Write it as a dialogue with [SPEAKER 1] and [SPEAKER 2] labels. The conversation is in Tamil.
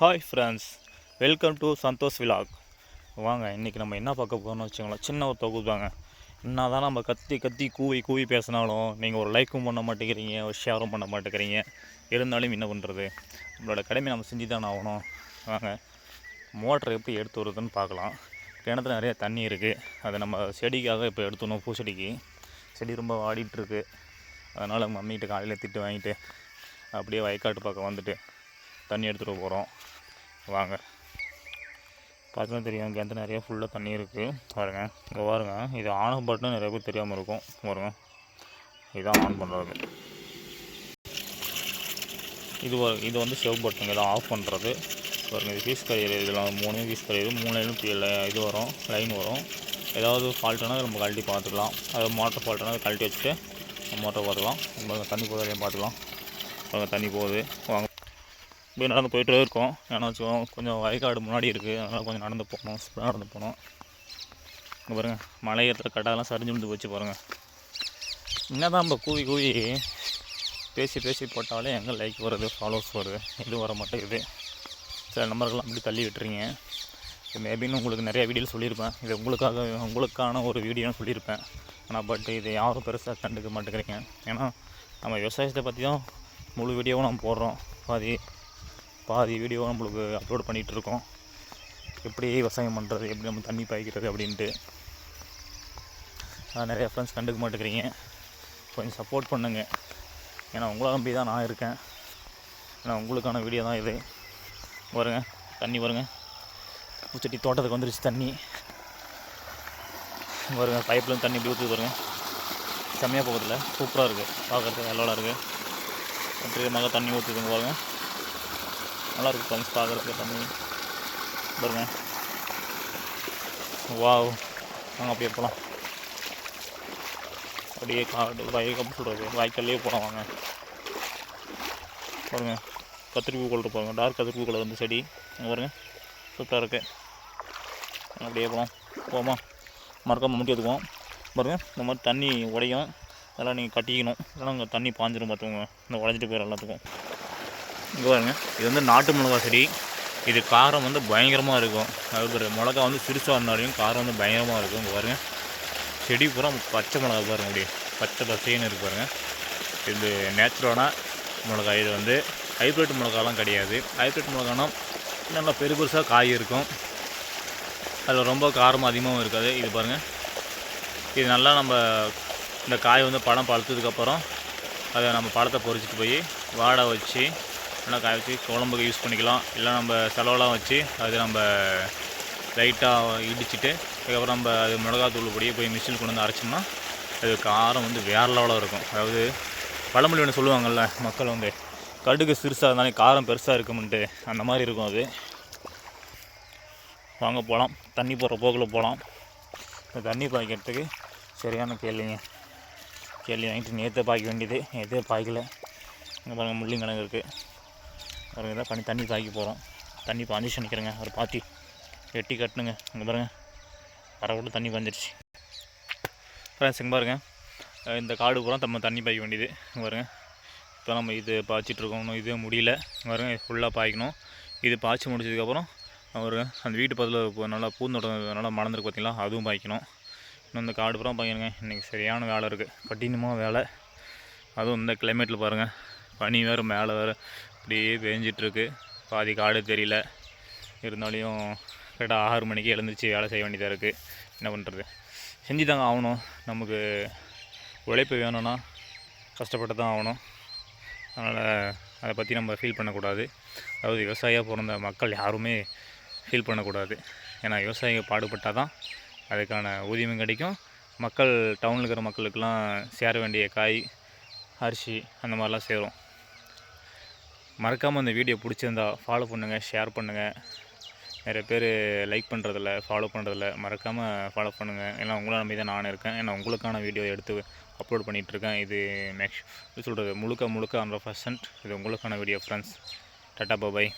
[SPEAKER 1] Hi friends welcome to Santhosh vlog வாங்க இன்றைக்கி நம்ம என்ன பார்க்க போகிறோம்னு வச்சுக்கோங்களேன். சின்ன ஒரு தொகுப்பு தாங்க. என்ன தான் நம்ம கத்தி கத்தி கூவி கூவி பேசினாலும் நீங்கள் ஒரு லைக்கும் பண்ண மாட்டேங்கிறீங்க ஒரு ஷேரும் பண்ண மாட்டேங்கிறீங்க. இருந்தாலும் என்ன பண்ணுறது நம்மளோட கடமை நம்ம செஞ்சு தானே ஆகணும். வாங்க மோட்டரை எப்படி எடுத்து வருதுன்னு பார்க்கலாம். கிணத்துல நிறைய தண்ணி இருக்குது அதை நம்ம செடிக்காக இப்போ எடுத்துணும் பூச்செடிக்கு. செடி ரொம்ப வாடிட்டுருக்கு அதனால் மம்மிகிட்ட காலையில் திட்டு வாங்கிட்டு அப்படியே வயக்காட்டு பக்கம் வந்துட்டு தண்ணி எடுத்துகிட்டு போகிறோம் வாங்க. பார்த்தா தெரியும் கிணத்து நிறைய ஃபுல்லாக தண்ணி இருக்குது பாருங்க இங்கே பாருங்க. இது ஆன் பட்டன் நிறைய பேர் தெரியாமல் இருக்கும். பாருங்க. இதுதான் ஆன் பண்ணுறது இது இது வந்து செவ் பட்டன் இதான் ஆஃப் பண்ணுறது பாருங்கள் இது ஃபீஸ் கரையிற இதெல்லாம் மூணு ஃபீஸ் கரையிது மூணு இது வரும் லைன் வரும். ஏதாவது ஃபால்ட்டுனா நம்ம கழட்டி பார்த்துக்கலாம். அது மோட்டர் ஃபால்ட்டுனா அதை கழட்டி வச்சுட்டு மோட்டர் பார்த்துக்கலாம். நம்ம தண்ணி போகிறதையும் பார்த்துக்கலாம். தண்ணி போகுது. வாங்க. போய் நடந்து போயிட்டே இருக்கோம். ஏன்னா வச்சுக்கோம் கொஞ்சம் வயக்காடு முன்னாடி இருக்குது அதனால் கொஞ்சம் நடந்து போகணும் ஸ்பீடாக நடந்து போகணும். இங்கே பாருங்கள் மலை ஏற்றுற கட்டெல்லாம் சரிஞ்சு விழுந்து போச்சு பாருங்கள் என்ன தான் நம்ம கூவி கூவி பேசி பேசி போட்டாலே எங்கே லைக் வருது ஃபாலோவர்ஸ் வருது. இது வர மாட்டேங்குது. சில நம்பர்கள்லாம் அப்படி தள்ளி விட்டுறீங்க. மேபின்னு உங்களுக்கு நிறைய வீடியோ சொல்லியிருப்பேன். இது உங்களுக்காக உங்களுக்கான ஒரு வீடியோன்னு சொல்லியிருப்பேன். ஆனால் பட் இது யாரும் பெருசாக கண்டுக்க மாட்டேங்கிறீங்க. ஏன்னா நம்ம விவசாயத்தை பற்றி தான் முழு வீடியோவும் நம்ம போடுறோம். பாதி பாதி வீடியோ நம்மளுக்கு அப்லோட் பண்ணிகிட்ருக்கோம். எப்படி விவசாயம் பண்ணுறது எப்படி நம்ம தண்ணி பாய்க்கிறது அப்படின்ட்டு. நிறையா ஃப்ரெண்ட்ஸ் கண்டுக்க மாட்டேங்கிறீங்க. கொஞ்சம் சப்போர்ட் பண்ணுங்க. ஏன்னா உங்களை நம்பி தான் நான் இருக்கேன். ஏன்னா உங்களுக்கான வீடியோ தான் இது. வருங்க தண்ணி வருங்க. பூச்சட்டி தோட்டத்துக்கு வந்துருச்சு தண்ணி. வருங்க பைப்லேருந்து தண்ணி இப்படி ஊற்றி வருங்க. செம்மையாக போகிறதில்ல சூப்பராக இருக்குது பார்க்குறதுக்கு நல்லோட இருக்குது வெற்றிகரமாக தண்ணி ஊற்றுதுங்க பாருங்கள் நல்லாயிருக்கும் இருக்கு ஃப்ரெண்ட்ஸ் பார்க்குறதுக்கு தண்ணி. பாருங்க. வாவ் நாங்கள் அப்படியே போகலாம் அப்படியே காடு வயல் அப்படி சொல்கிறது வாய்க்கால்லையே போகலாம் வாங்க. பாருங்க. கத்திரிப்பூ கலர் இருப்பாங்க டார்க் கத்திரிப்பூ கலர் வந்து செடி. அங்கே பாருங்க. சூப்பராக இருக்குது அப்படியே போகலாம் போமா மறக்காம முட்டி எடுத்துக்குவோம். பாருங்க இந்த மாதிரி தண்ணி உடையும். அதெல்லாம் நீங்கள் கட்டிக்கணும். இல்லைன்னா அங்கே தண்ணி பாஞ்சிடும் பார்த்துக்கோங்க. இந்த உடஞ்சிட்டு போயிடும் எல்லாத்துக்கும். இங்கே பாருங்க. இது வந்து நாட்டு மிளகா செடி. இது காரம் வந்து பயங்கரமாக இருக்கும். அது மிளகா வந்து சிறுசாக இருந்தாலையும் காரம் வந்து பயங்கரமாக இருக்கும். இங்கே பாருங்கள் செடி பூரா பச்சை மிளகா பாருங்க அப்படியே. பச்சை பசைன்னு இருக்கு பாருங்கள் இது நேச்சுரலான மிளகா. இது வந்து ஹைப்ரிட் மிளகாலாம் கிடையாது. ஹைப்ரிட் மிளகானா நல்லா பெரு பெருசாக காய் இருக்கும். அதில் ரொம்ப காரம் அதிகமாகவும் இருக்காது. இது பாருங்கள் இது நல்லா நம்ம இந்த காய் வந்து பழம் பழுத்ததுக்கப்புறம் அதை நம்ம பழத்தை பொறிச்சிட்டு போய் வாடை வச்சு நல்லா காய வச்சு குழம்புக்கு யூஸ் பண்ணிக்கலாம். இல்லை நம்ம செலவெல்லாம் வச்சு அது நம்ம லைட்டாக இடிச்சிட்டு அதுக்கப்புறம் நம்ம அது மிளகாத்தூள் பொடியை போய் மிஷினில் கொண்டு வந்து அரைச்சோம்னா அது காரம் வந்து வேறு லெவலாக இருக்கும். அதாவது பழமொழி ஒன்று சொல்லுவாங்கள்ல மக்கள் வந்து கடுகு சிறுசாக இருந்தாலே காரம் பெருசாக இருக்கும்ன்ட்டு அந்த மாதிரி இருக்கும் அது. வாங்க போகலாம் தண்ணி போகிற போக்கில் போகலாம் இந்த தண்ணி பாய்க்கிறதுக்கு சரியான கேள்விங்க. கேள்வி வாங்கிட்டு நேற்றே பாய்க்க வேண்டியது. நேற்றே பாய்க்கல. இங்கே பாருங்கள் முள்ளிங்கிழங்கு இருக்குது பாருங்கள் இதாக பண்ணி தண்ணி பாய்க்க போகிறோம் தண்ணி பாஞ்சிச்சு நிற்கிறேங்க ஒரு பாத்தி வெட்டி கட்டணுங்க இங்கே பாருங்கள் வரக்கூட தண்ணி பாஞ்சிருச்சு. ஃப்ரெண்ட்ஸ் இங்கே பாருங்க. இந்த காடு பூரா நம்ம தண்ணி பாய்க்க வேண்டியது. இங்கே பாருங்கள் இப்போ நம்ம இது பாய்ச்சிட்ருக்கோம் இன்னும் இது முடியல. பாருங்கள் பாருங்க ஃபுல்லாக பாய்க்கணும். இது பாய்ச்சி முடிச்சதுக்கப்புறம் ஒரு அந்த வீட்டு பக்கத்தில் நல்லா பூந்தோட்டம் நல்லா மணந்துருக்கு பார்த்தீங்களா அதுவும் பாய்க்கணும். இன்னும் இந்த காடு பூரா பாய்க்கணுங்க. இன்றைக்கி சரியான வேலை இருக்குது கடினமாக வேலை. அதுவும் இந்த கிளைமேட்டில் பாருங்கள் பனி வேறு மேலே வேறு. அப்படியே பேஞ்சிட்ருக்கு. பாதி காடு தெரியல. இருந்தாலையும் கரெக்டாக ஆறு மணிக்கு எழுந்திரிச்சு வேலை செய்ய வேண்டியதாக இருக்குது என்ன பண்ணுறது செஞ்சு தாங்க ஆகணும். நமக்கு உழைப்பு வேணும்னா கஷ்டப்பட்டு தான் ஆகணும். அதனால் அதை பற்றி நம்ம ஃபீல் பண்ணக்கூடாது. அதாவது விவசாயியாக பிறந்த மக்கள் யாருமே ஃபீல் பண்ணக்கூடாது. ஏன்னா விவசாயிகள் பாடுபட்டால் தான் அதுக்கான ஊதியமும் கிடைக்கும். மக்கள் டவுனில் இருக்கிற மக்களுக்கெல்லாம் சேர வேண்டிய காய் அரிசி அந்த மாதிரிலாம் சேரும். மறக்காமல் இந்த வீடியோ பிடிச்சிருந்தா ஃபாலோ பண்ணுங்கள் ஷேர் பண்ணுங்கள் நிறைய பேர் லைக் பண்ணுறதில்ல ஃபாலோ பண்ணுறதில்ல மறக்காமல் ஃபாலோ பண்ணுங்கள் ஏன்னா உங்களை நம்பி தான் நான் இருக்கேன். ஏன்னா உங்களுக்கான வீடியோ எடுத்து அப்லோட் பண்ணிகிட்ருக்கேன் இது மேக்ஸ் சொல்கிறது முழுக்க முழுக்க ஹண்ட்ரட் பர்சன்ட் இது உங்களுக்கான வீடியோ ஃப்ரெண்ட்ஸ் டாட்டா பாய்